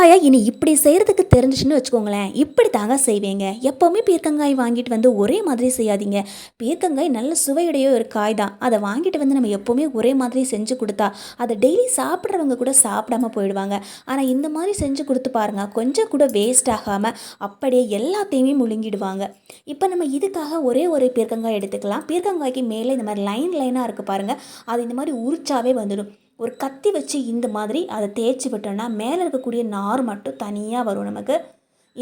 பீர்க்கங்காயை இனி இப்படி செய்கிறதுக்கு தெரிஞ்சிச்சுன்னு வச்சுக்கோங்களேன். இப்படி தாங்க செய்வீங்க. எப்போவுமே பீர்க்கங்காய் வாங்கிட்டு வந்து ஒரே மாதிரி செய்யாதீங்க. பீர்க்கங்காய் நல்ல சுவையுடைய ஒரு காய் தான் அதை வாங்கிட்டு வந்து நம்ம எப்போவுமே ஒரே மாதிரி செஞ்சு கொடுத்தா அதை டெய்லி சாப்பிட்றவங்க கூட சாப்பிடாம போயிடுவாங்க. ஆனால் இந்த மாதிரி செஞ்சு கொடுத்து பாருங்க. கொஞ்சம் கூட வேஸ்ட் ஆகாமல் அப்படியே எல்லாத்தையுமே முழுங்கிடுவாங்க. இப்போ நம்ம இதுக்காக ஒரே ஒரு பீர்க்கங்காய் எடுத்துக்கலாம். பீர்க்கங்காய்க்கு மேலே இந்த மாதிரி லைன் லைனாக இருக்குது பாருங்கள் அது இந்த மாதிரி உரிச்சாவே வந்துடும். ஒரு கத்தி வச்சு இந்த மாதிரி அதை தேய்ச்சி விட்டோன்னா மேலே இருக்கக்கூடிய நார் மட்டும் தனியாக வரும் நமக்கு.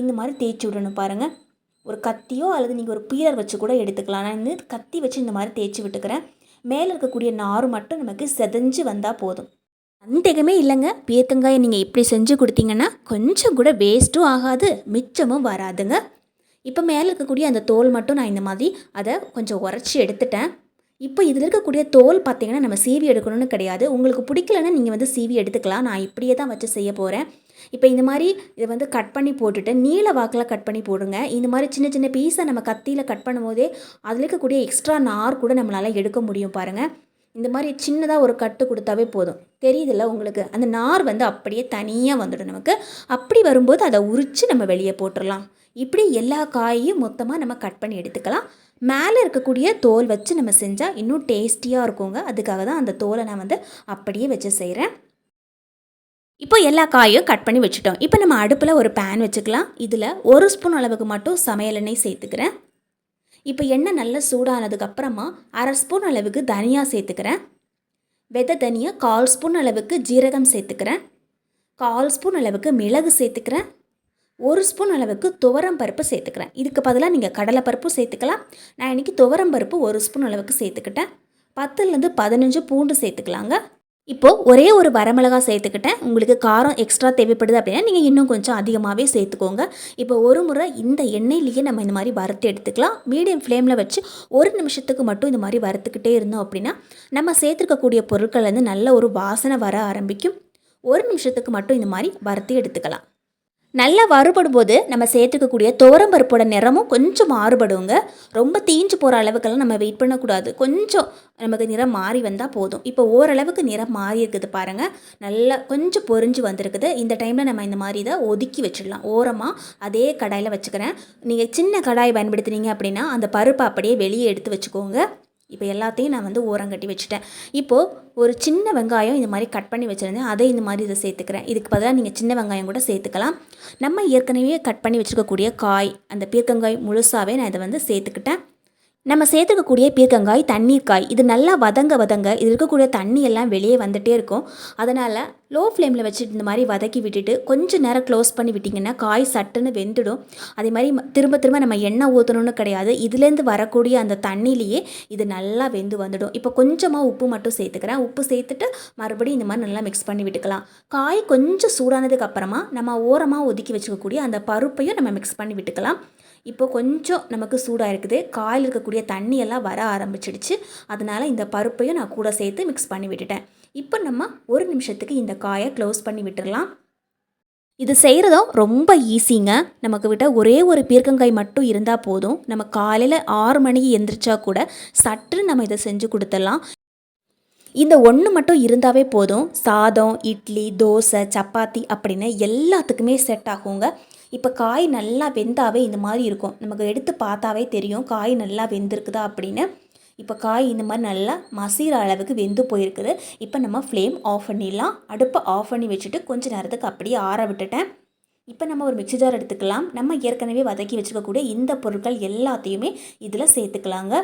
இந்த மாதிரி தேய்ச்சி விடணும் பாருங்கள் ஒரு கத்தியோ அல்லது நீங்கள் ஒரு பீலர் வச்சு கூட எடுத்துக்கலாம். நான் இந்த கத்தி வச்சு இந்த மாதிரி தேய்ச்சி விட்டுக்கிறேன். மேலே இருக்கக்கூடிய நார் மட்டும் நமக்கு செதஞ்சு வந்தால் போதும். சந்தேகமே இல்லைங்க. பீர்க்கங்காயை நீங்கள் இப்படி செஞ்சு கொடுத்தீங்கன்னா கொஞ்சம் கூட வேஸ்ட்டும் ஆகாது மிச்சமும் வராதுங்க. இப்போ மேலே இருக்கக்கூடிய அந்த தோல் மட்டும் நான் இந்த மாதிரி அதை கொஞ்சம் உரைச்சி எடுத்துட்டேன். இப்போ இதில் இருக்கக்கூடிய தோல் பார்த்திங்கன்னா நம்ம சீவி எடுக்கணும்னு கிடையாது. உங்களுக்கு பிடிக்கலன்னா நீங்கள் வந்து சீவி எடுத்துக்கலாம். நான் இப்படியே தான் வச்சு செய்ய போகிறேன் இப்போ இந்த மாதிரி இதை வந்து கட் பண்ணி போட்டுட்டு நீல வாக்கில் கட் பண்ணி போடுங்க. இந்த மாதிரி சின்ன சின்ன பீஸை நம்ம கத்தியில் கட் பண்ணும்போதே அதில் இருக்கக்கூடிய எக்ஸ்ட்ரா நார் கூட நம்மளால் எடுக்க முடியும் பாருங்கள் இந்த மாதிரி சின்னதாக ஒரு கட்டு கொடுத்தாவே போதும். தெரியுதுல்ல உங்களுக்கு? அந்த நார் வந்து அப்படியே தனியாக வந்துடும் நமக்கு. அப்படி வரும்போது அதை உரித்து நம்ம வெளியே போட்டுடலாம் இப்படி எல்லா காயையும் மொத்தமாக நம்ம கட் பண்ணி எடுத்துக்கலாம். மேலே இருக்கக்கூடிய தோல் வச்சு நம்ம செஞ்சால் இன்னும் டேஸ்டியாக இருக்குங்க. அதுக்காக தான் அந்த தோலை நான் வந்து அப்படியே வச்சு செய்கிறேன் இப்போ எல்லா காயும் கட் பண்ணி வச்சுட்டோம். இப்போ நம்ம அடுப்பில் ஒரு பேன் வச்சுக்கலாம். இதில் ஒரு ஸ்பூன் அளவுக்கு மட்டும் சமையல் எண்ணெய் சேர்த்துக்கிறேன். இப்போ எண்ணெய் நல்லா சூடானதுக்கப்புறமா அரை ஸ்பூன் அளவுக்கு தனியாக சேர்த்துக்கிறேன். வெதை தனியாக கால் ஸ்பூன் அளவுக்கு ஜீரகம் சேர்த்துக்கிறேன். கால் ஸ்பூன் அளவுக்கு மிளகு சேர்த்துக்கிறேன். ஒரு ஸ்பூன் அளவுக்கு துவரம் பருப்பு சேர்த்துக்கிறேன். இதுக்கு பதிலாக நீங்கள் கடலை பருப்பும் சேர்த்துக்கலாம். நான் இன்றைக்கி துவரம் பருப்பு ஒரு ஸ்பூன் அளவுக்கு சேர்த்துக்கிட்டேன். பத்துலேருந்து பதினஞ்சு பூண்டு சேர்த்துக்கலாங்க. இப்போது ஒரே ஒரு வரமிளகா சேர்த்துக்கிட்டேன். உங்களுக்கு காரம் எக்ஸ்ட்ரா தேவைப்படுது அப்படின்னா நீங்கள் இன்னும் கொஞ்சம் அதிகமாகவே சேர்த்துக்கோங்க. இப்போ ஒரு முறை இந்த எண்ணெயிலேயே நம்ம இந்த மாதிரி வறுத்து எடுத்துக்கலாம். மீடியம் ஃப்ளேமில் வச்சு ஒரு நிமிஷத்துக்கு மட்டும் இந்த மாதிரி வறுத்துக்கிட்டே இருந்தோம் அப்படின்னா நம்ம சேர்த்துருக்கக்கூடிய பொருட்கள் வந்து நல்ல ஒரு வாசனை வர ஆரம்பிக்கும். ஒரு நிமிஷத்துக்கு மட்டும் இந்த மாதிரி வறுத்து எடுத்துக்கலாம். நல்லா வறுபடும் போது நம்ம சேர்த்துக்கக்கூடிய துவரம்பருப்போட நிறமும் கொஞ்சம் மாறுபடுங்க. ரொம்ப தீஞ்சு போகிற அளவுக்கெல்லாம் நம்ம வெயிட் பண்ணக்கூடாது. கொஞ்சம் நமக்கு நிறம் மாறி வந்தால் போதும். இப்போ ஓரளவுக்கு நிறம் மாறி இருக்குது பாருங்கள் நல்லா கொஞ்சம் பொரிஞ்சு வந்திருக்குது. இந்த டைமில் நம்ம இந்த மாதிரி இதை ஒதுக்கி வச்சிடலாம். ஓரமாக அதே கடாயில் வச்சுக்கிறேன். நீங்கள் சின்ன கடாய் பயன்படுத்துனீங்க அப்படின்னா அந்த பருப்பை அப்படியே வெளியே எடுத்து வச்சுக்கோங்க. இப்போ எல்லாத்தையும் நான் வந்து ஓரம் கட்டி வச்சுட்டேன். இப்போது ஒரு சின்ன வெங்காயம் இந்த மாதிரி கட் பண்ணி வச்சுருந்தேன். அதை இந்த மாதிரி இதை சேர்த்துக்கிறேன். இதுக்கு பதிலாக நீங்கள் சின்ன வெங்காயம் கூட சேர்த்துக்கலாம். நம்ம ஏற்கனவே கட் பண்ணி வச்சுருக்கக்கூடிய காய் அந்த பீர்க்கங்காய் முழுசாகவே நான் இதை வந்து சேர்த்துக்கிட்டேன். நம்ம சேர்த்துக்கக்கூடிய பீர்க்கங்காய் தண்ணீர் காய் இது நல்லா வதங்க வதங்க இது இருக்கக்கூடிய தண்ணி எல்லாம் வெளியே வந்துகிட்டே இருக்கும். அதனால் லோ ஃப்ளேமில் வச்சுட்டு இந்த மாதிரி வதக்கி விட்டுட்டு கொஞ்சம் நேரம் க்ளோஸ் பண்ணி விட்டிங்கன்னா காய் சட்டுன்னு வெந்துடும். அதே மாதிரி திரும்ப திரும்ப நம்ம எண்ணெய் ஊற்றணும்னு கிடையாது. இதுலேருந்து வரக்கூடிய அந்த தண்ணியிலேயே இது நல்லா வெந்து வந்துடும். இப்போ கொஞ்சமாக உப்பு மட்டும் சேர்த்துக்கிறேன். உப்பு சேர்த்துட்டு மறுபடியும் இந்த மாதிரி நல்லா மிக்ஸ் பண்ணி விட்டுக்கலாம். காய் கொஞ்சம் சூடானதுக்கு அப்புறமா நம்ம ஓரமாக ஒதுக்கி வச்சுக்கக்கூடிய அந்த பருப்பையும் நம்ம மிக்ஸ் பண்ணி விட்டுக்கலாம். இப்போ கொஞ்சம் நமக்கு சூடாக இருக்குது காயில் இருக்கக்கூடிய தண்ணியெல்லாம் வர ஆரம்பிச்சிடுச்சு. அதனால் இந்த பருப்பையும் நான் கூட சேர்த்து மிக்ஸ் பண்ணி விட்டுட்டேன். இப்போ நம்ம ஒரு நிமிஷத்துக்கு இந்த காயை க்ளோஸ் பண்ணி விட்டுடலாம் இது செய்கிறதும் ரொம்ப ஈஸிங்க நமக்கு விட்ட ஒரே ஒரு பீர்க்கங்காய் மட்டும் இருந்தால் போதும். நம்ம காலையில் ஆறு மணிக்கு எந்திரிச்சா கூட சற்று நம்ம இதை செஞ்சு கொடுத்துடலாம். இந்த ஒன்று மட்டும் இருந்தாவே போதும். சாதம் இட்லி தோசை சப்பாத்தி அப்படின்னு எல்லாத்துக்குமே செட் ஆகுங்க. இப்போ காய் நல்லா வெந்தாவே இந்த மாதிரி இருக்கும். நமக்கு எடுத்து பார்த்தாவே தெரியும். காய் நல்லா வெந்திருக்குதா அப்படின்னு. இப்போ காய் இந்த மாதிரி நல்லா மசிகிற அளவுக்கு வெந்து போயிருக்குது. இப்போ நம்ம ஃப்ளேம் ஆஃப் பண்ணிடலாம். அடுப்பை ஆஃப் பண்ணி வச்சுட்டு கொஞ்ச நேரத்துக்கு அப்படியே ஆற விட்டுட்டேன். இப்போ நம்ம ஒரு மிக்சி ஜார் எடுத்துக்கலாம். நம்ம ஏற்கனவே வதக்கி வச்சுருக்கக்கூடிய இந்த பொருட்கள் எல்லாத்தையுமே இதில் சேர்த்துக்கலாங்க.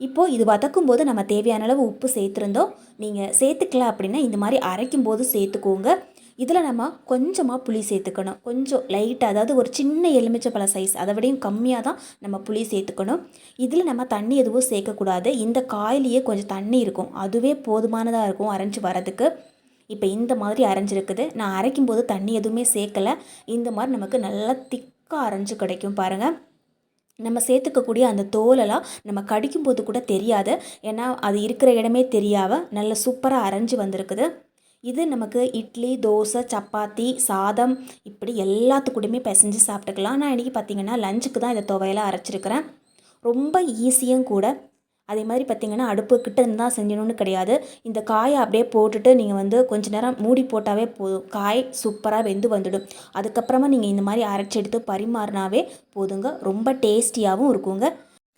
இப்போது இது வதக்கும் போது நம்ம தேவையான அளவு உப்பு சேர்த்துருந்தோம். நீங்கள் சேர்த்துக்கலாம் அப்படின்னா இந்த மாதிரி அரைக்கும் போது சேர்த்துக்கோங்க. இதில் நம்ம கொஞ்சமாக புளி சேர்த்துக்கணும். கொஞ்சம் லைட்டாக அதாவது ஒரு சின்ன எலுமிச்சப்பழ சைஸ் அதை விடையும் கம்மியாக தான் நம்ம புளி சேர்த்துக்கணும். இதில் நம்ம தண்ணி எதுவும் சேர்க்கக்கூடாது. இந்த காயிலேயே கொஞ்சம் தண்ணி இருக்கும். அதுவே போதுமானதாக இருக்கும் அரைஞ்சு வரதுக்கு. இப்போ இந்த மாதிரி அரைஞ்சிருக்குது. நான் அரைக்கும் போது தண்ணி எதுவுமே சேர்க்கலை. இந்த மாதிரி நமக்கு நல்லா திக்காக அரைஞ்சு கிடைக்கும் பாருங்கள் நம்ம சேர்த்துக்கக்கூடிய அந்த தோலெல்லாம் நம்ம கடிக்கும்போது கூட தெரியாது. ஏன்னா அது இருக்கிற இடமே தெரியாம நல்ல சூப்பராக அரைஞ்சு வந்திருக்குது. இது நமக்கு இட்லி தோசை சப்பாத்தி சாதம் இப்படி எல்லாத்துக்கூடயுமே பிசைஞ்சு சாப்பிட்டுக்கலாம். நான் இன்றைக்கி பார்த்தீங்கன்னா லஞ்சுக்கு தான் இதை துவையெல்லாம் அரைச்சிருக்கிறேன். ரொம்ப ஈஸியும் கூட. அதே மாதிரி பார்த்திங்கன்னா அடுப்பு கிட்ட இருந்து தான் செஞ்சணும்னு கிடையாது. இந்த காயை அப்படியே போட்டுட்டு நீங்கள் வந்து கொஞ்ச நேரம் மூடி போட்டாவே போதும். காய் சூப்பராக வெந்து வந்துடும். அதுக்கப்புறமா நீங்கள் இந்த மாதிரி அரைச்சி எடுத்து பரிமாறினாவே போதுங்க. ரொம்ப டேஸ்டியாகவும் இருக்குங்க.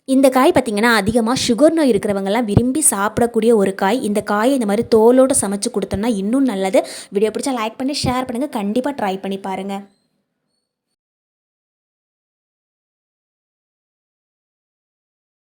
இந்த காய் பார்த்திங்கன்னா அதிகமாக சுகர் நோய் இருக்கிறவங்கலாம் விரும்பி சாப்பிடக்கூடிய ஒரு காய். இந்த காயை இந்த மாதிரி தோலோடு சமைச்சு கொடுத்தோம்னா இன்னும் நல்லது. வீடியோ பிடிச்சா லைக் பண்ணி ஷேர் பண்ணுங்கள் கண்டிப்பாக ட்ரை பண்ணி பாருங்கள்